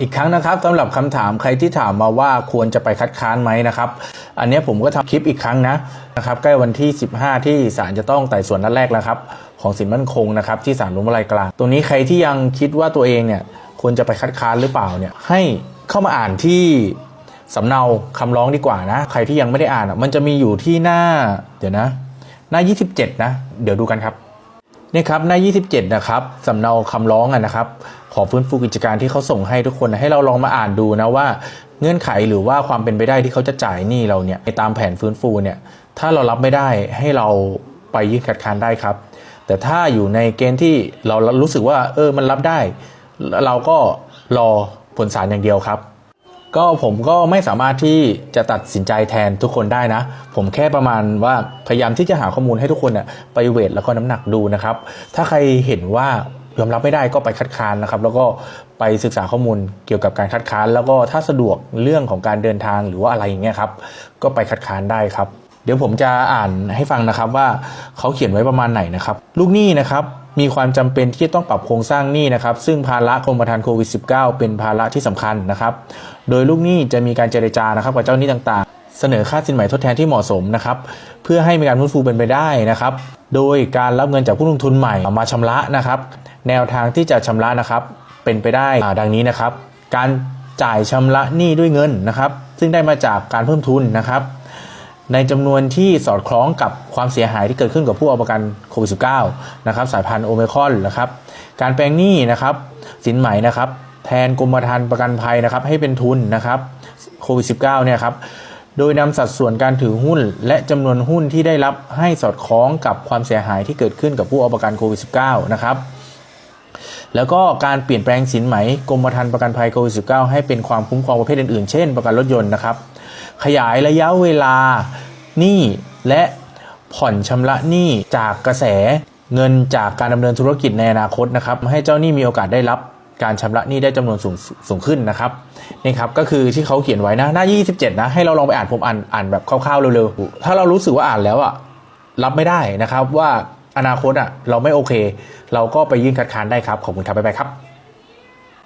อีกครั้งนะครับสำหรับคำถามใครที่ถามมาว่าควรจะไปคัดค้านไหมนะครับ อันนี้ผมก็ทำคลิปอีกครั้งนะนะครับใกล้วันที่ 15 ที่ศาลจะต้องไต่สวนนัดแรกแล้วครับของสินมั่นคงนะครับที่ศาลรุมลายกลางตรงนี้ใครที่ยังคิดว่าตัวเองเนี่ยควรจะไปคัดค้านหรือเปล่าเนี่ยให้เข้ามาอ่านที่สำเนาคำร้องดีกว่านะ ใครที่ยังไม่ได้อ่านมันจะมีอยู่ที่หน้าเดี๋ยวนะ หน้า 27 นะ เดี๋ยวดูกันครับ นี่ครับหน้า 27 นะครับสำเนาคำร้องอะนะครับ ขอฟื้นฟูกิจการที่เขาส่งให้ทุกคนให้เราลองมาอ่านดูนะว่าเงื่อนไขหรือว่าความเป็นไปได้ที่เขาจะจ่ายหนี้เราเนี่ยตามแผนฟื้นฟูเนี่ยถ้าเรารับไม่ได้ให้เราไปยื่นคัดค้านได้ครับ แต่ถ้าอยู่ในเกณฑ์ที่เรารู้สึกว่าเออมันรับได้ เราก็รอผลศาลอย่างเดียวครับ ก็ผมก็ไม่สามารถที่จะตัดสินใจแทนทุกคนได้นะ ผมแค่ประมาณว่าพยายามที่จะหาข้อมูลให้ทุกคนน่ะไปเวทแล้วก็น้ำหนักดูนะครับ ถ้าใครเห็นว่ายอมรับไม่ได้ก็ไปคัดค้านนะครับ แล้วก็ไปศึกษาข้อมูลเกี่ยวกับการคัดค้าน แล้วก็ถ้าสะดวกเรื่องของการเดินทางหรือว่าอะไรอย่างเงี้ยครับ ก็ไปคัดค้านได้ครับ เดี๋ยวผมจะอ่านให้ฟังนะครับว่าเขาเขียนไว้ประมาณไหนนะครับ ลูกหนี้นะครับ มีความจำเป็นที่จะต้องปรับโครงสร้างหนี้นะครับ ซึ่งภาระกรมธรรม์โควิด -19 เป็นภาระที่สำคัญนะครับ โดยลูกหนี้จะมีการเจรจานะครับกับเจ้าหนี้ต่างๆ เสนอค่าสินใหม่ทดแทนที่เหมาะสมนะครับ เพื่อให้มีการฟื้นฟูเป็นไปได้นะครับ โดยการรับเงินจากผู้ลงทุนใหม่มาชำระนะครับ แนวทางที่จะชำระนะครับ เป็นไปได้อาดังนี้นะครับ การจ่ายชำระหนี้ด้วยเงินนะครับ ซึ่งได้มาจากการเพิ่มทุนนะครับ ในจำนวนที่สอดคล้องกับความเสียหายที่เกิดขึ้นกับผู้เอาประกันโควิด -19 นะครับสายพันธุ์โอเมคอนนะครับการแปลงหนี้นะครับสินไหมนะครับแทนกรมธรรม์ประกันภัยนะครับให้เป็นทุนนะครับโควิด -19 เนี่ยครับโดยนำสัดส่วนการถือหุ้น และจำนวนหุ้นที่ได้รับให้สอดคล้องกับความเสียหายที่เกิดขึ้นกับผู้เอาประกันโควิด -19 นะครับแล้วก็การเปลี่ยนแปลงสินไหมกรมธรรม์ประกันภัยโควิด -19 ให้เป็นความคุ้มครองประเภทอื่นๆ เช่น ประกันรถยนต์นะครับ ขยายระยะเวลาหนี้และผ่อนชำระหนี้จากกระแสเงินจากการดำเนินธุรกิจในอนาคตนะครับ ให้เจ้าหนี้มีโอกาสได้รับการชำระหนี้ได้จำนวนสูงสูงขึ้นนะครับนี่ครับก็คือที่เขาเขียนไว้นะหน้า 27 นะให้เราลองไปอ่านผมอ่านอ่านแบบคร่าวๆเร็วๆถ้าเรารู้สึกว่าอ่านแล้วอะรับไม่ได้นะครับว่าอนาคตอะเราไม่โอเค เราก็ไปยื่นคัดค้านได้ครับขอบคุณครับบ๊ายบายครับ